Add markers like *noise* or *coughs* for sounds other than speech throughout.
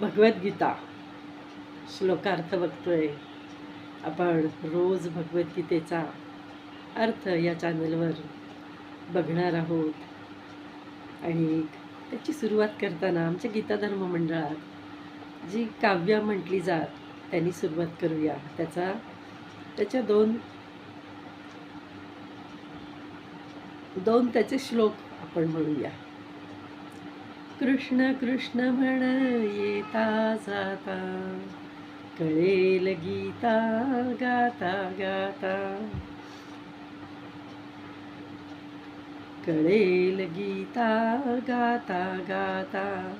भगवद्गीता. श्लोकार्थ बघतोय. आपण रोज भगवद्गीतेचा अर्थ या चॅनलवर बघणार आहोत. आणि त्याची सुरुवात करताना आमच्या गीताधर्म मंडळात जी काव्य म्हटली जात त्यांनी सुरुवात करूया. त्याचा त्याच्या दोन दोन त्याचे श्लोक आपण म्हणूया. कृष्ण कृष्ण म्हण येता जाता. कळेल गीता गाता गाता. कळेल गीता गाता गाता.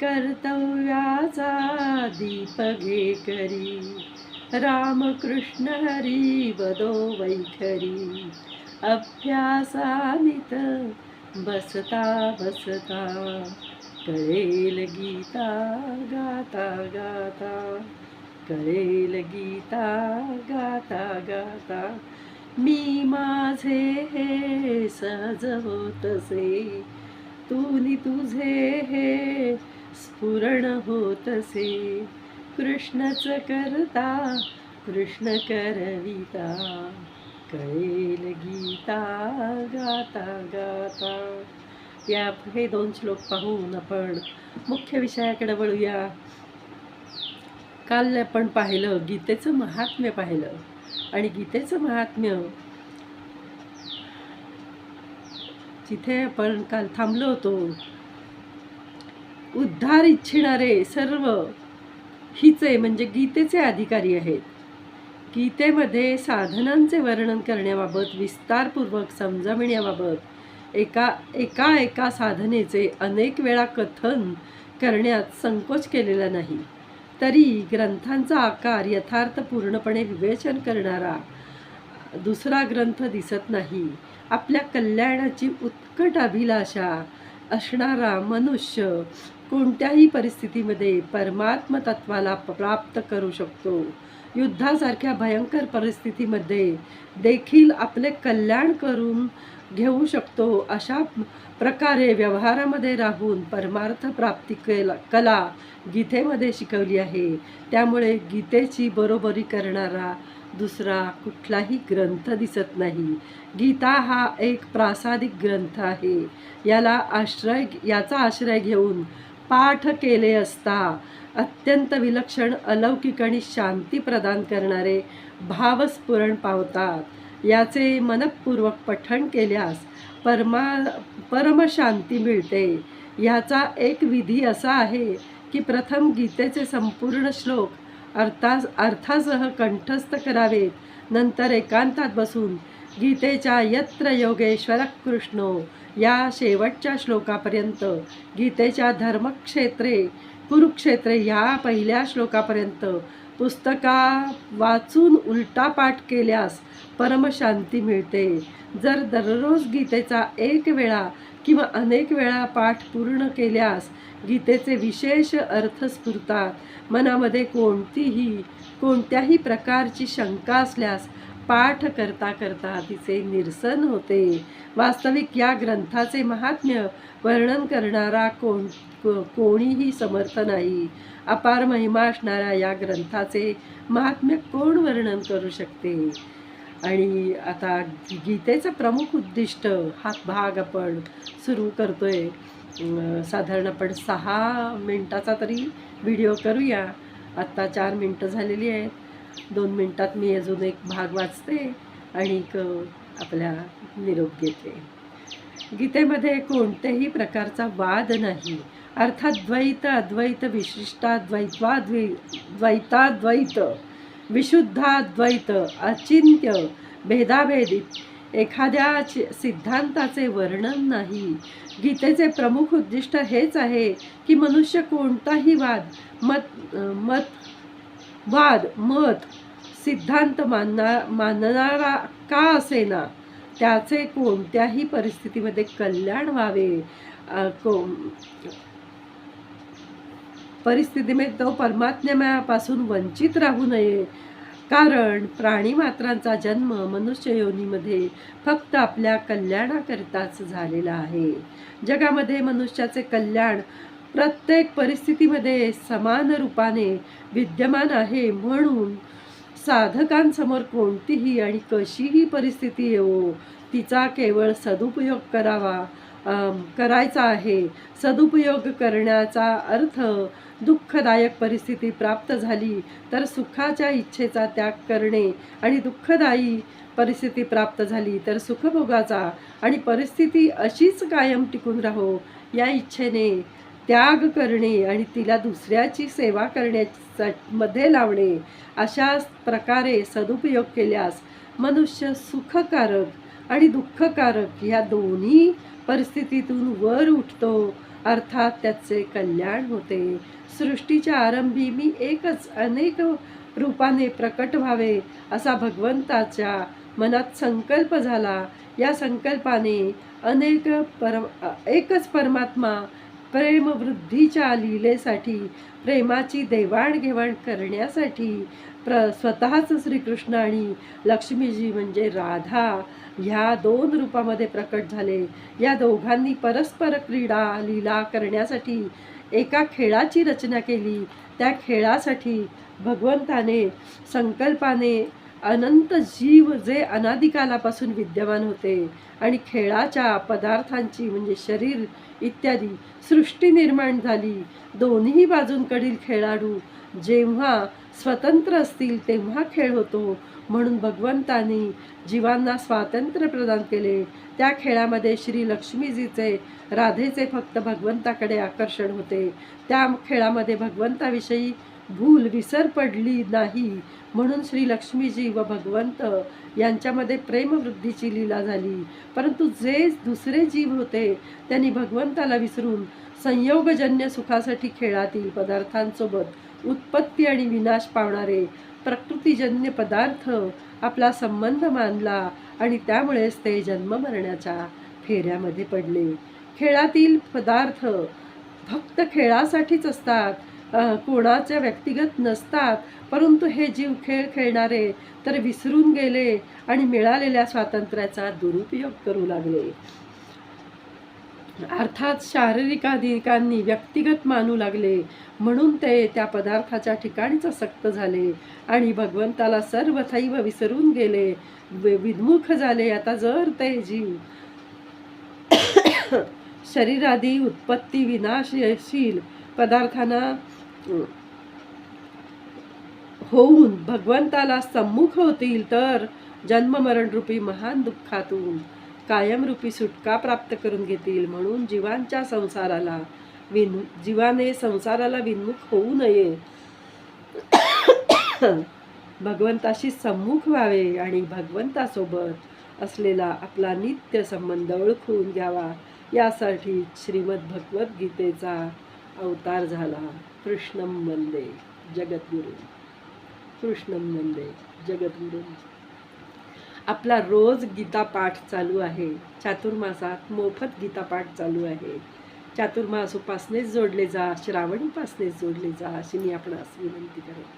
कर्तव्याचा दीप घे करी. रामकृष्ण हरी वदो वैखरी. अभ्यासानित बसता बसता कळेल गीता गाता गाता कळेल गीता गाता गाता. मी माझे हे सहज होतसे तुनी तुझे हे स्फुरण होतसे. कृष्णच करता कृष्ण करविता. कळेल गीता गाता गाता. या हे दोन श्लोक पाहून आपण मुख्य विषयाकडे वळूया. काल आपण पाहिलं गीतेचं महात्म्य पाहिलं. आणि गीतेचं महात्म्य जिथे आपण काल थांबलो होतो उद्धार इच्छिणारे सर्व हिचे म्हणजे गीतेचे अधिकारी आहेत. गीतेमध्ये साधनांचे वर्णन करण्याबाबत विस्तारपूर्वक समजाविण्याबाबत एका एका एका साधनेचे अनेक वेळा कथन करण्यात संकोच केलेला नाही. तरी ग्रंथांचा आकार यथार्थ पूर्णपणे विवेचन करणारा दुसरा ग्रंथ दिसत नाही. आपल्या कल्याणाची उत्कट अभिलाषा असणारा मनुष्य कोणत्याही परिस्थितीमध्ये परमात्म तत्वाला प्राप्त करू शकतो. युद्धासारख्या भयंकर परिस्थितीमध्ये देखील आपले कल्याण करून घेऊ शकतो. अशा प्रकारे व्यवहारामध्ये राहून परमार्थ प्राप्ती केला कला गीतेमध्ये शिकवली आहे. त्यामुळे गीतेची बरोबरी करणारा दुसरा कुठलाही ग्रंथ दिसत नाही. गीता हा एक प्रासादिक ग्रंथ आहे. याला आश्रय याचा आश्रय घेऊन पाठ केले असता अत्यंत विलक्षण अलौकिक आणि शांती प्रदान करणारे भावस्फुरण पावतात. याचे मनपूर्वक पठण केल्यास परमा परमशांती मिळते. याचा एक विधी असा आहे की प्रथम गीतेचे संपूर्ण श्लोक अर्था अर्थासह कंठस्थ करावेत. नंतर एकांतात बसून गीतेच्या यत्र योगेश्वर कृष्णो. या शेवटच्या श्लोकापर्यंत गीतेच्या धर्मक्षेत्रे कुरुक्षेत्रे या पहिल्या श्लोकापर्यंत पुस्तका वाचून उलटा पाठ केल्यास परमशांती मिळते. जर दररोज गीतेचा एक वेळा किंवा अनेक वेळा पाठ पूर्ण केल्यास गीतेचे विशेष अर्थ स्फुरतात मनामध्ये कोणतीही कोणत्याही प्रकारची शंका असल्यास पाठ करता करता तिचे निरसन होते. वास्तविक या ग्रंथाचे महात्म्य वर्णन करणारा कोण कोणीही समर्थ नाही. अपार महिमा असणाऱ्या या ग्रंथाचे महात्म्य कोण वर्णन करू शकते? आणि आता गीतेचं प्रमुख उद्दिष्ट हा भाग आपण सुरू करतोय. साधारण आपण सहा मिनटाचा तरी व्हिडिओ करूया. आत्ता चार मिनटं झालेली आहेत. दोन मिनटात मी अजून एक भाग वाचते आणि आपल्या निरोप घेते. गीतेमध्ये कोणत्याही प्रकारचा वाद नाही. अर्थात द्वैत अद्वैत विशिष्टाद्वैत्वाद्वै द्वैताद्वैत विशुद्धाद्वैत अचिंत्य भेदाभेदित एखाद्या सिद्धांताचे वर्णन नाही. गीतेचे प्रमुख उद्दिष्ट हेच आहे की मनुष्य कोणताही वाद मत मत वाद मत सिद्धांत मानना मानणारा का असेना? त्याचे कोणत्याही परिस्थितीमध्ये कल्याण व्हावे? को परिस्थितीमध्ये तो परमात्म्यापासून वंचित राहू नये. कारण प्राणीमात्रांचा जन्म मनुष्य योनीमध्ये फक्त आपल्या कल्याणाकरिताच झालेला आहे. जगामध्ये मनुष्याचे कल्याण प्रत्येक परिस्थितीमध्ये समान रूपाने विद्यमान आहे म्हणून साधकांसमोर कोणतीही आणि कशीही परिस्थिती येवो तिचा केवळ सदुपयोग करावा करायचा आहे. सदुपयोग करण्याचा अर्थ दुःखदायक परिस्थिती प्राप्त झाली तर सुखाच्या इच्छेचा त्याग करणे आणि दुःखदायी परिस्थिती प्राप्त झाली तर सुखभोगाचा आणि परिस्थिती अशीच कायम टिकून राहो या इच्छेने त्याग करणे आणि तिला दुसऱ्याची सेवा करण्याचा मध्ये लावणे अशा प्रकारे सदुपयोग केल्यास मनुष्य सुखकारक आणि दुःखकारक ह्या दोन्ही परिस्थितीतून वर उठतो. अर्थात त्याचे कल्याण होते. सृष्टीच्या आरंभी मी एकच अनेक रूपाने प्रकट व्हावे असा भगवंताच्या मनात संकल्प झाला. या संकल्पाने अनेक पर एकच परमात्मा प्रेमवृद्धीच्या लीलेसाठी प्रेमाची देवाणघेवाण करण्यासाठी प्र स्वतःच श्रीकृष्ण आणि लक्ष्मीजी म्हणजे राधा ह्या दोन रूपामध्ये प्रकट झाले. या दोघांनी परस्पर क्रीडा लीला करण्यासाठी एका खेळाची रचना केली. त्या खेळासाठी भगवंताने संकल्पाने अनंत जीव जे अनादिकालापासून विद्यमान होते आणि खेळाच्या पदार्थांची म्हणजे शरीर इत्यादी सृष्टी निर्माण झाली. दोन्ही बाजूंकडील खेळाडू जेव्हा स्वतंत्र असतील तेव्हा खेळ होतो. म्हणून भगवंतानी जीवांना स्वातंत्र्य प्रदान केले. त्या खेळामध्ये श्री लक्ष्मीजीचे राधेचे फक्त भगवंताकडे आकर्षण होते. त्या खेळामध्ये भगवंताविषयी भूल विसर पडली नाही. म्हणून श्री लक्ष्मीजी व भगवंत यांच्यामध्ये प्रेमवृद्धीची लीला झाली. परंतु जे दुसरे जीव होते त्यांनी भगवंताला विसरून संयोगजन्य सुखासाठी खेळातील पदार्थांसोबत उत्पत्ती आणि विनाश पावणारे प्रकृतीजन्य पदार्थ आपला संबंध मानला आणि त्यामुळेच ते जन्म मरण्याच्या फेऱ्यामध्ये पडले. खेळातील पदार्थ फक्त खेळासाठीच असतात कोणाच्या व्यक्तिगत नसतात. परंतु हे जीव खेळ खेळणारे तर विसरून गेले आणि मिळालेल्या स्वातंत्र्याचा दुरुपयोग करू लागले. अर्थात शारीरिक अधिकांनी व्यक्तिगत मानू लागले. म्हणून ते त्या पदार्थाच्या ठिकाणीच सक्त झाले आणि भगवंताला सर्वथैव विसरून गेले. वि- विद्मुख झाले. आता जर ते जीव *coughs* शरीरादी उत्पत्ती विनाशशील पदार्थांना होऊन भगवंताला सम्मुख होतील तर जन्ममरणरूपी महान दुःखातून कायमरूपी सुटका प्राप्त करून घेतील म्हणून जीवांच्या संसाराला विन जीवाने संसाराला विन्मुख होऊ नये. भगवंताशी सम्मुख व्हावे आणि भगवंतासोबत असलेला आपला नित्य संबंध ओळखून घ्यावा. यासाठी श्रीमद भगवद्गीतेचा अवतार झाला. कृष्णम वंदे जगद्गुरु. कृष्णम वंदे जगद्गुरु. आपला रोज गीता पाठ चालू आहे. चातुर्मासात मोफत गीता पाठ चालू आहे. चातुर्मास उपासनेच जोडले जा श्रावण उपासनेच जोडले जा अशी मी असं विनंती करेन.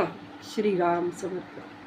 *coughs* श्रीराम समर्थ